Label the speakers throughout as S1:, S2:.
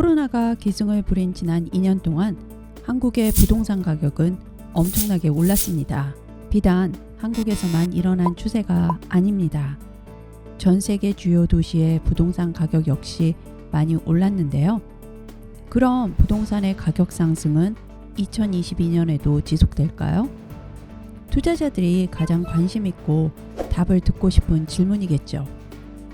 S1: 코로나가 기승을 부린 지난 2년 동안 한국의 부동산 가격은 엄청나게 올랐습니다. 비단 한국에서만 일어난 추세가 아닙니다. 전 세계 주요 도시의 부동산 가격 역시 많이 올랐는데요. 그럼 부동산의 가격 상승은 2022년에도 지속될까요? 투자자들이 가장 관심 있고 답을 듣고 싶은 질문이겠죠.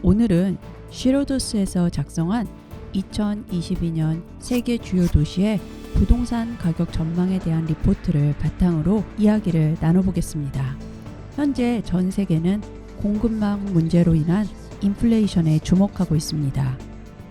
S1: 오늘은 시로도스에서 작성한 2022년 세계 주요 도시의 부동산 가격 전망에 대한 리포트를 바탕으로 이야기를 나눠보겠습니다. 현재 전 세계는 공급망 문제로 인한 인플레이션에 주목하고 있습니다.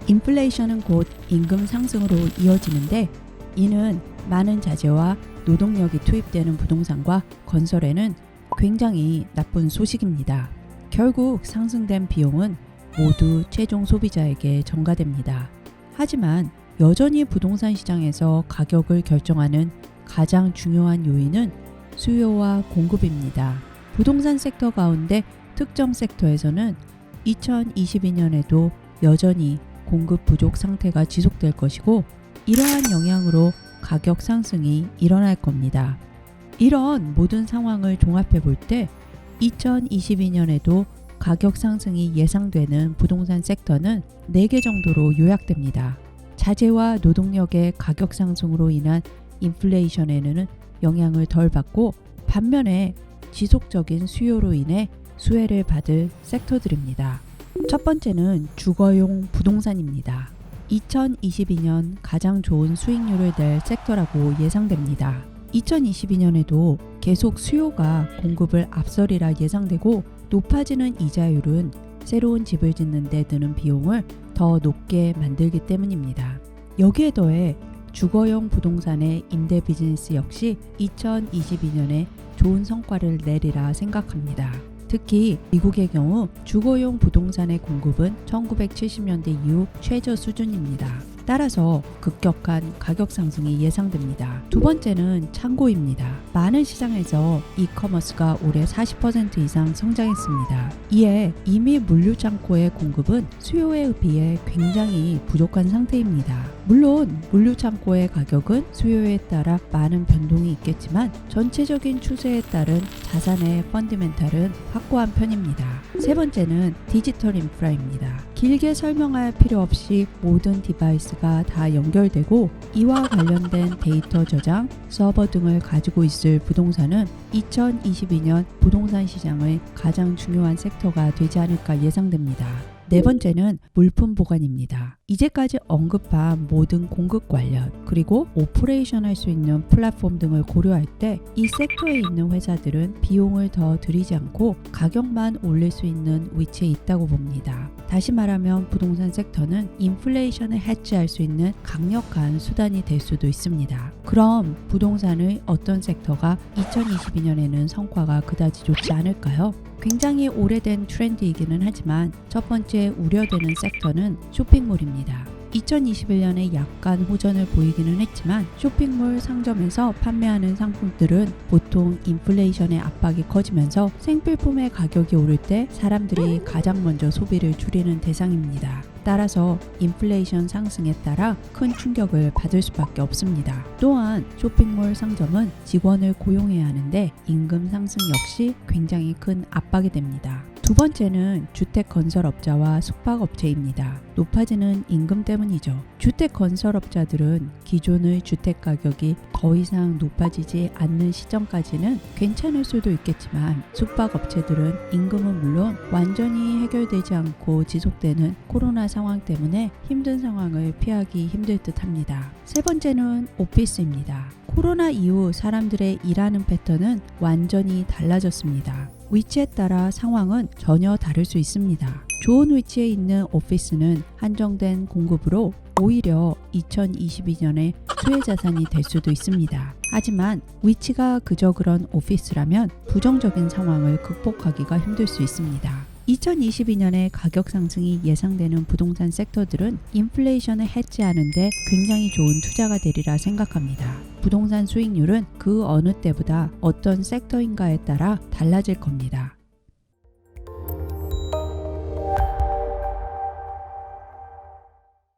S1: 인플레이션은 곧 임금 상승으로 이어지는데 이는 많은 자재와 노동력이 투입되는 부동산과 건설에는 굉장히 나쁜 소식입니다. 결국 상승된 비용은 모두 최종 소비자에게 전가됩니다. 하지만 여전히 부동산 시장에서 가격을 결정하는 가장 중요한 요인은 수요와 공급입니다. 부동산 섹터 가운데 특정 섹터에서는 2022년에도 여전히 공급 부족 상태가 지속될 것이고 이러한 영향으로 가격 상승이 일어날 겁니다. 이런 모든 상황을 종합해 볼 때 2022년에도 가격 상승이 예상되는 부동산 섹터는 4개 정도로 요약됩니다. 자재와 노동력의 가격 상승으로 인한 인플레이션에는 영향을 덜 받고 반면에 지속적인 수요로 인해 수혜를 받을 섹터들입니다. 첫 번째는 주거용 부동산입니다. 2022년 가장 좋은 수익률을 낼 섹터라고 예상됩니다. 2022년에도 계속 수요가 공급을 앞서리라 예상되고 높아지는 이자율은 새로운 집을 짓는 데 드는 비용을 더 높게 만들기 때문입니다. 여기에 더해 주거용 부동산의 임대 비즈니스 역시 2022년에 좋은 성과를 내리라 생각합니다. 특히 미국의 경우 주거용 부동산의 공급은 1970년대 이후 최저 수준입니다. 따라서 급격한 가격 상승이 예상됩니다. 두 번째는 창고입니다. 많은 시장에서 이커머스가 올해 40% 이상 성장했습니다. 이에 이미 물류 창고의 공급은 수요에 비해 굉장히 부족한 상태입니다. 물론 물류 창고의 가격은 수요에 따라 많은 변동이 있겠지만 전체적인 추세에 따른 자산의 펀드멘탈은 확고한 편입니다. 세 번째는 디지털 인프라입니다. 길게 설명할 필요 없이 모든 디바이스가 다 연결되고 이와 관련된 데이터 저장, 서버 등을 가지고 있을 부동산은 2022년 부동산 시장의 가장 중요한 섹터가 되지 않을까 예상됩니다. 네 번째는 물품 보관입니다. 이제까지 언급한 모든 공급 관련 그리고 오퍼레이션 할 수 있는 플랫폼 등을 고려할 때 이 섹터에 있는 회사들은 비용을 더 들이지 않고 가격만 올릴 수 있는 위치에 있다고 봅니다. 다시 말하면 부동산 섹터는 인플레이션을 해치할 수 있는 강력한 수단이 될 수도 있습니다. 그럼 부동산의 어떤 섹터가 2022년에는 성과가 그다지 좋지 않을까요? 굉장히 오래된 트렌드이기는 하지만 첫 번째 우려되는 섹터는 쇼핑몰입니다. 2021년에 약간 호전을 보이기는 했지만 쇼핑몰 상점에서 판매하는 상품들은 보통 인플레이션의 압박이 커지면서 생필품의 가격이 오를 때 사람들이 가장 먼저 소비를 줄이는 대상입니다. 따라서 인플레이션 상승에 따라 큰 충격을 받을 수밖에 없습니다. 또한 쇼핑몰 상점은 직원을 고용해야 하는데 임금 상승 역시 굉장히 큰 압박이 됩니다. 두 번째는 주택 건설업자와 숙박업체입니다. 높아지는 임금 때문이죠. 주택 건설업자들은 기존의 주택 가격이 더 이상 높아지지 않는 시점까지는 괜찮을 수도 있겠지만 숙박업체들은 임금은 물론 완전히 해결되지 않고 지속되는 코로나 상황 때문에 힘든 상황을 피하기 힘들 듯 합니다. 세 번째는 오피스입니다. 코로나 이후 사람들의 일하는 패턴은 완전히 달라졌습니다. 위치에 따라 상황은 전혀 다를 수 있습니다. 좋은 위치에 있는 오피스는 한정된 공급으로 오히려 2022년에 수혜 자산이 될 수도 있습니다. 하지만 위치가 그저 그런 오피스라면 부정적인 상황을 극복하기가 힘들 수 있습니다. 2022년에 가격 상승이 예상되는 부동산 섹터들은 인플레이션을 해지하는데 굉장히 좋은 투자가 되리라 생각합니다. 부동산 수익률은 그 어느 때보다 어떤 섹터인가에 따라 달라질 겁니다.